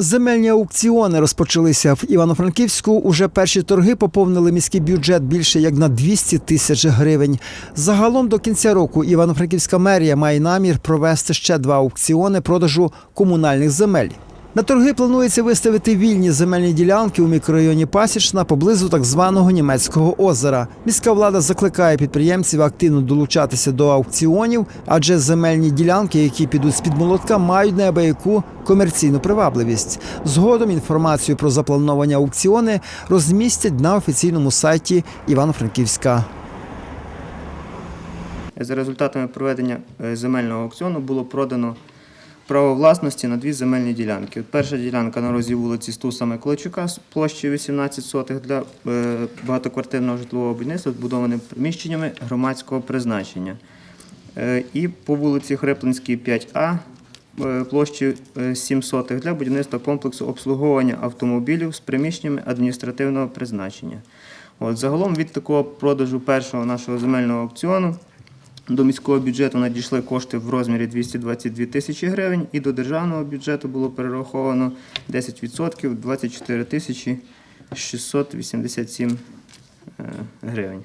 Земельні аукціони розпочалися в Івано-Франківську. Уже перші торги поповнили міський бюджет більше як на 200 тисяч гривень. Загалом до кінця року Івано-Франківська мерія має намір провести ще два аукціони продажу комунальних земель. На торги планується виставити вільні земельні ділянки у мікрорайоні Пасічна поблизу так званого німецького озера. Міська влада закликає підприємців активно долучатися до аукціонів, адже земельні ділянки, які підуть з під молотка, мають неабияку комерційну привабливість. Згодом інформацію про заплановані аукціони розмістять на офіційному сайті Івано-Франківська. За результатами проведення е, земельного аукціону було продано право власності на дві земельні ділянки. Перша ділянка на розі вулиці Стуса Миколайчука з площею 18 сотих для е, багатоквартирного житлового будівництва, збудованим приміщеннями громадського призначення. Е, І по вулиці Хреплинській 5А е, площею е, 7 сотих для будівництва комплексу обслуговування автомобілів з приміщеннями адміністративного призначення. От, загалом від такого продажу першого нашого земельного аукціону до міського бюджету надійшли кошти в розмірі 222 тисячі гривень, і до державного бюджету було перераховано 10% 24 тисячі 687 е, гривень.